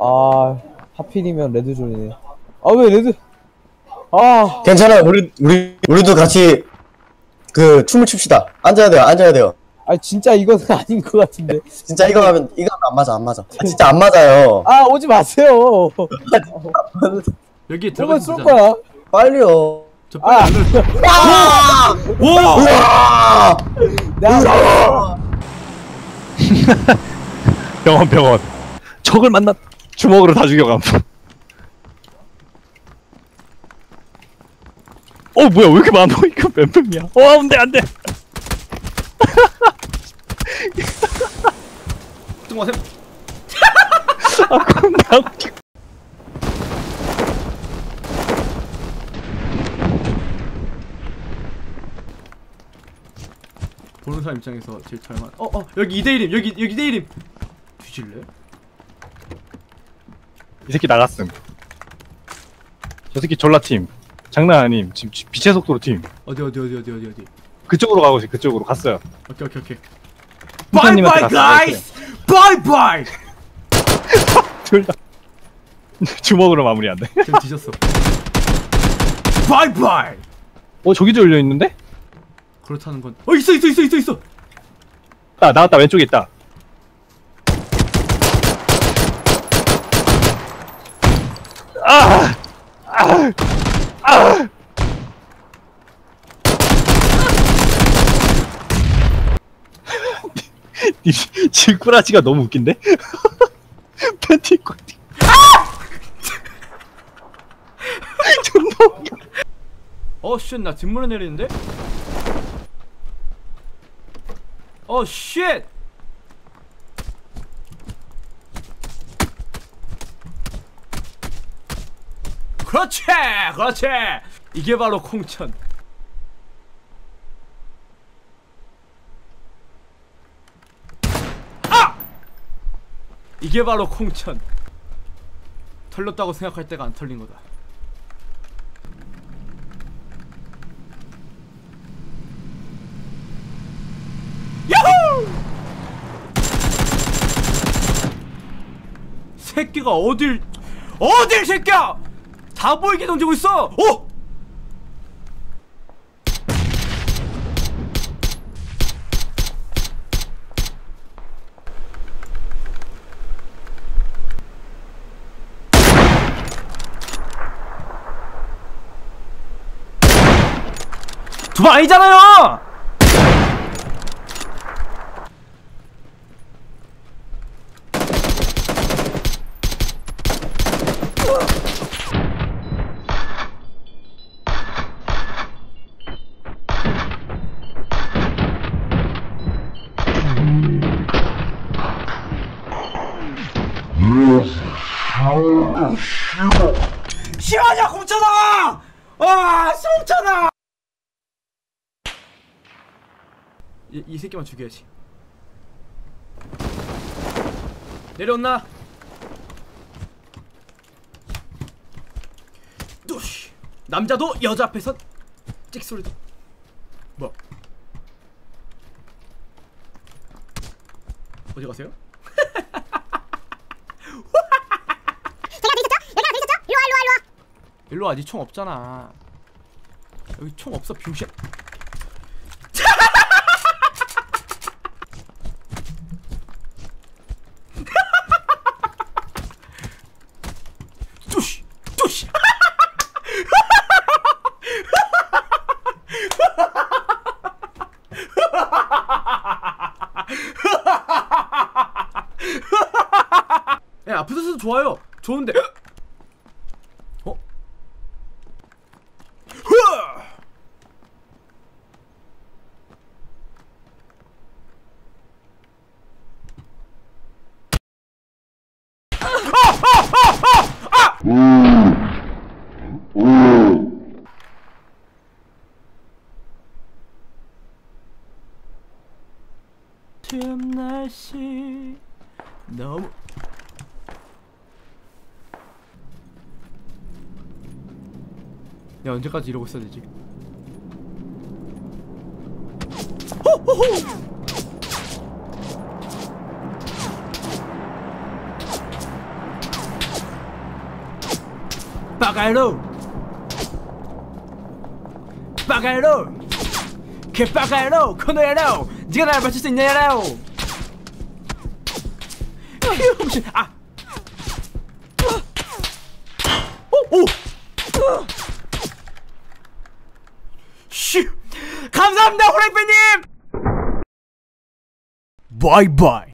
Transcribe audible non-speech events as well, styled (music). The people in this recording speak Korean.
아 하필이면 레드존이네. 아 왜 레드? 아. 괜찮아. 우리 우리 우리도 같이 그 춤을 춥시다. 앉아야 돼요. 앉아야 돼요. 아니 진짜 이건 (laughs) 아닌 것 같은데. 진짜 이거 하면 이거 하면 안 맞아 안 맞아. 아, 진짜 안 맞아요. 아 오지 마세요. 여기에 저건 들어가서 쏠. 거야. 빨리요. 저 빨리 아. 안 돼. 와! 으아! 내가 병원 병원. 적을 만나 주먹으로 다 죽여감 어 뭐야 왜 이렇게 많아 (laughs) 이거 몇 명이야 어 안돼 안돼 뚱아 샘. (laughs) 아 겁나 웃겨 보는 사람 입장에서 제일 잘만. 어, 어, 여기 2대 1임. 여기 여기 2대 1임. 뒤질래? 이 새끼 나갔음 저 새끼 졸라 팀 장난 아님 지금 지- 빛의 속도로 팀 어디 어디 어디 어디 어디 어디. 그쪽으로 가고 있어 그쪽으로 갔어요 오케이 오케이 오케이. 바이 바이 갔어요, 가이스. 바이 바이. 둘 다 주먹으로 마무리한대 좀 뒤졌어. 바이 바이. 어 저기도 열려 있는데? 그렇다는 건. 어 있어 있어 있어 있어 있어. 아 나왔다 왼쪽에 있다 아! 아! 아! 이 질꾸라지가 너무 웃긴데? 팬티 입고 뛰- 존나 웃겨 어 쉣, 나 뒷문에 내리는데? 어 쉣. 그렇지, 그렇지. 이게 바로 콩천. 아! 이게 바로 콩천. 털렸다고 생각할 때가 안 털린 거다. 새끼가 어딜 어딜 새끼야! 다 보이게 던지고 있어. 오! 두번 아니잖아요! 시원이야 곰천아! 아 솜천아! 이, 이 새끼만 죽여야지 내려온나? 또시 남자도 여자 앞에선 찍소리도 뭐 어디 가세요? 일로 와, 니 총 없잖아. 여기 총 없어, 병신. (laughs) 뚜시, 뚜시. (laughs) 야, 아프셔서 좋아요. 좋은데. 어? 흐아! 지금 날씨. 너무 야 언제까지 이러고 있어야 되지? 호호호! 빠가야로! 빠가야로! 개빠가야로! 코너야로 네가 나를 맞출 수 있냐야로 휴, 아 오! 오! 슈! 감사합니다 호랭배님 바이바이